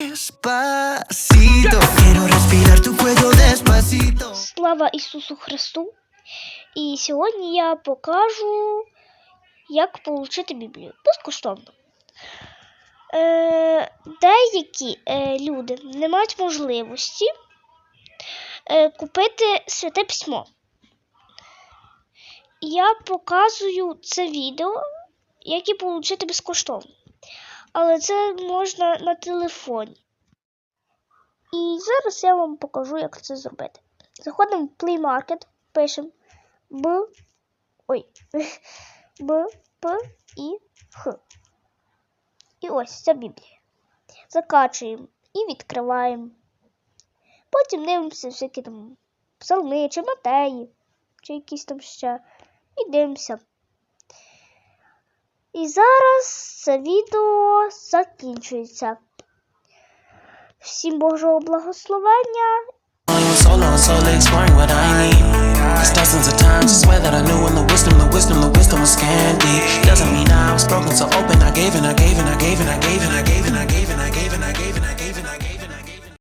Despacito, quiero respirar tu cuello despacito. Слава Ісусу Христу! І сьогодні я покажу, як отримати Біблію безкоштовно. Е, деякі е, люди не мають можливості е, купити святе письмо. Я показую це відео, як її отримати безкоштовно. Але це можна на телефоні. І зараз я вам покажу, як це зробити. Заходимо в Play Market, пишемо Б. Ой. Б, П, І, Х. І ось ця Біблія. Закачуємо і відкриваємо. Потім дивимося всякі там псалми, чи Матеї, чи якісь там ще. І дивимося. І зараз це відео закінчується. Всім Божого благословення. Cause dozens of times I swear that I knew when the wisdom, the wisdom, the wisdom was candy. Doesn't mean I was broken, so open. I gave and I gave and I gave and I gave and I